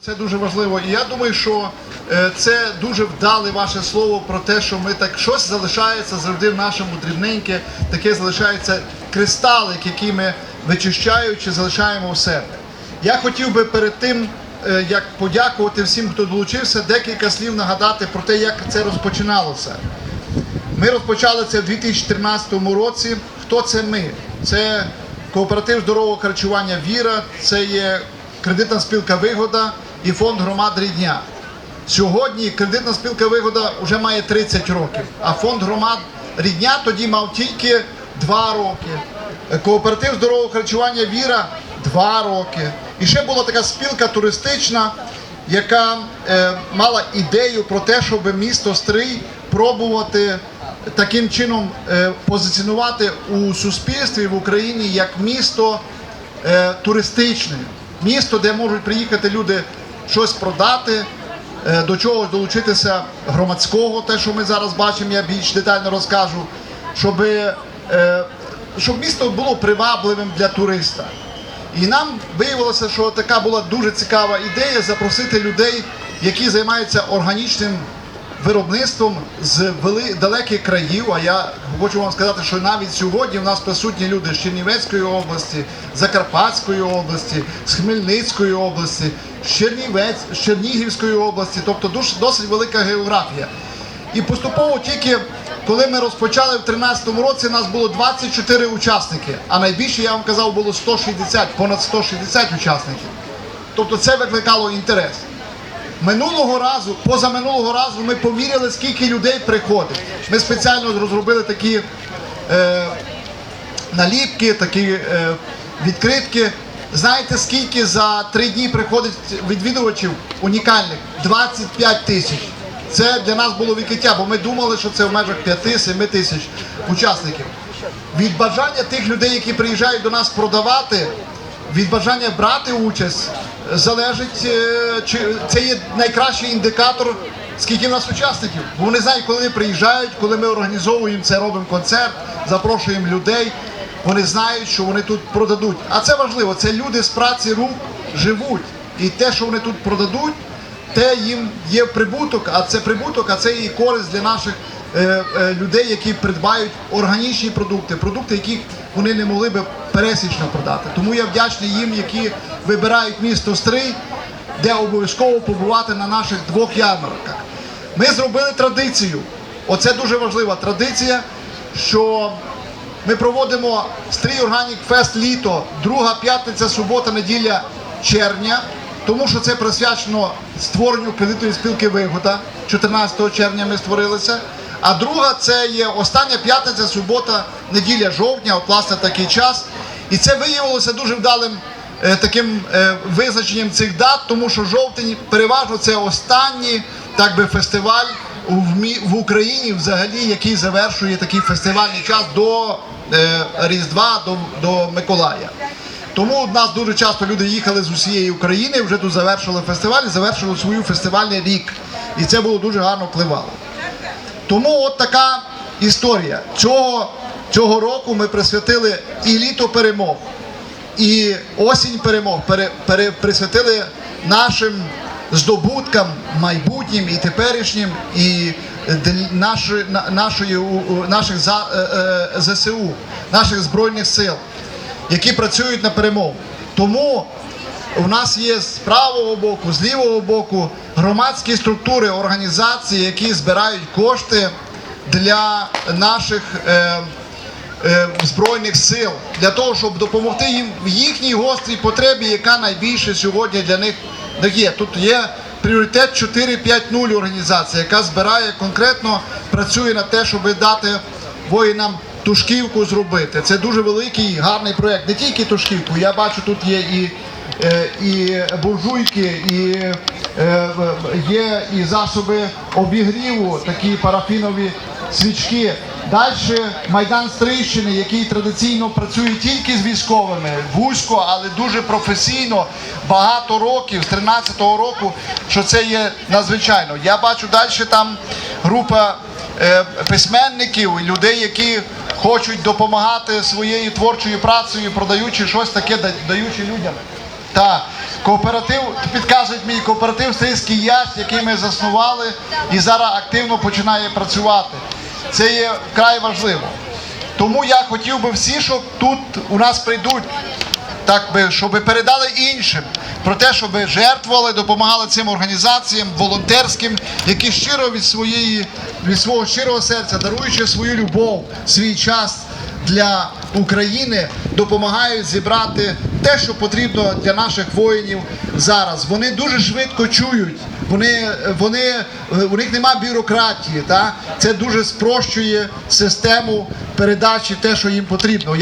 Це дуже важливо. І я думаю, що е, це дуже вдале ваше слово про те, що ми так щось залишається завжди в нашому дрібненьке, таке залишається кристалик, який ми вичищаючи, залишаємо в себе. Я хотів би перед тим, е, як подякувати всім, хто долучився, декілька слів нагадати про те, як це розпочиналося. Ми розпочали це в 2014 році. Хто це ми? Це кооператив здорового харчування Віра, це є кредитна спілка Вигода і фонд громад Рідня. Сьогодні кредитна спілка Вигода вже має 30 років, а фонд громад Рідня тоді мав тільки 2 роки. Кооператив здорового харчування Віра 2 роки. І ще була така спілка туристична, яка е, мала ідею про те, щоб місто Стрий пробувати таким чином е, позиціонувати у суспільстві в Україні як місто е, туристичне, місто, де можуть приїхати люди щось продати, е, до чогось долучитися громадського, те, що ми зараз бачимо, я більш детально розкажу, щоб, е, щоб місто було привабливим для туриста. І нам виявилося, що така була дуже цікава ідея запросити людей, які займаються органічним виробництвом з вели... далеких країв. А я хочу вам сказати, що навіть сьогодні в нас присутні люди з Чернівецької області, Закарпатської області, з Хмельницької області, з Чернівець, з Чернігівської області, тобто досить велика географія. І поступово тільки коли ми розпочали в 2013 році, нас було 24 учасники, а найбільше я вам казав було 160, понад 160 учасників. Тобто це викликало інтерес. Минулого разу, позаминулого разу, ми поміряли, скільки людей приходить. Ми спеціально розробили такі е, наліпки, такі е, відкритки. Знаєте, скільки за три дні приходить відвідувачів унікальних? 25 тисяч. Це для нас було відкриття, бо ми думали, що це в межах 5-7 тисяч учасників. Від бажання тих людей, які приїжджають до нас продавати, від бажання брати участь залежить, е, чи це є найкращий індикатор, скільки в нас учасників. Бо вони знають, коли вони приїжджають, коли ми організовуємо це, робимо концерт, запрошуємо людей. Вони знають, що вони тут продадуть. А це важливо. Це люди з праці рук живуть. І те, що вони тут продадуть, те їм є прибуток, а це прибуток, а це і користь для наших е, е, людей, які придбають органічні продукти, продукти, які вони не могли би пересічно продати. Тому я вдячний їм, які вибирають місто Стрий, де обов'язково побувати на наших двох ярмарках. Ми зробили традицію. Оце дуже важлива традиція, що ми проводимо Стрій Органік Фест літо, друга п'ятниця, субота, неділя червня, тому що це присвячено створенню кредитної спілки Вигода. 14 червня ми створилися. А друга це є остання п'ятниця, субота, неділя жовтня, власне такий час. І це виявилося дуже вдалим е, таким е, визначенням цих дат, тому що жовтень переважно це останній так би фестиваль в Україні, взагалі, який завершує такий фестивальний час до е, Різдва, до, до Миколая. Тому в нас дуже часто люди їхали з усієї України, вже тут завершили фестиваль, завершили свою фестивальний рік. І це було дуже гарно впливало. Тому от така історія. Цього, цього року ми присвятили і літо перемог, і осінь перемог пере, пере, присвятили нашим здобуткам майбутнім і теперішнім, і нашої, на- нашої, наших за, е, е, ЗСУ, наших Збройних сил, які працюють на перемогу. Тому у нас є з правого боку, з лівого боку громадські структури, організації, які збирають кошти для наших е, е, збройних сил, для того, щоб допомогти їм в їхній гострій потребі, яка найбільше сьогодні для них є. Тут є пріоритет 4-5-0 організація, яка збирає конкретно, працює на те, щоб дати воїнам тушківку зробити. Це дуже великий гарний проєкт. Не тільки тушківку. Я бачу, тут є і, е, і буржуйки, і є і засоби обігріву, такі парафінові свічки. Далі Майдан Стрийщини, який традиційно працює тільки з військовими, вузько, але дуже професійно, багато років, з 13-го року, що це є надзвичайно. Я бачу далі там група е, письменників людей, які хочуть допомагати своєю творчою працею, продаючи щось таке, даючи людям. Так. Кооператив, підказують мій кооператив Стрийський ясь, який ми заснували і зараз активно починає працювати. Це є вкрай важливо. Тому я хотів би всі, що тут у нас прийдуть, так би, щоб передали іншим про те, щоб жертвували, допомагали цим організаціям волонтерським, які щиро від своєї від свого щирого серця, даруючи свою любов, свій час для України, допомагають зібрати те, що потрібно для наших воїнів зараз. Вони дуже швидко чують. Вони, вони, у них нема бюрократії, та? це дуже спрощує систему передачі те, що їм потрібно.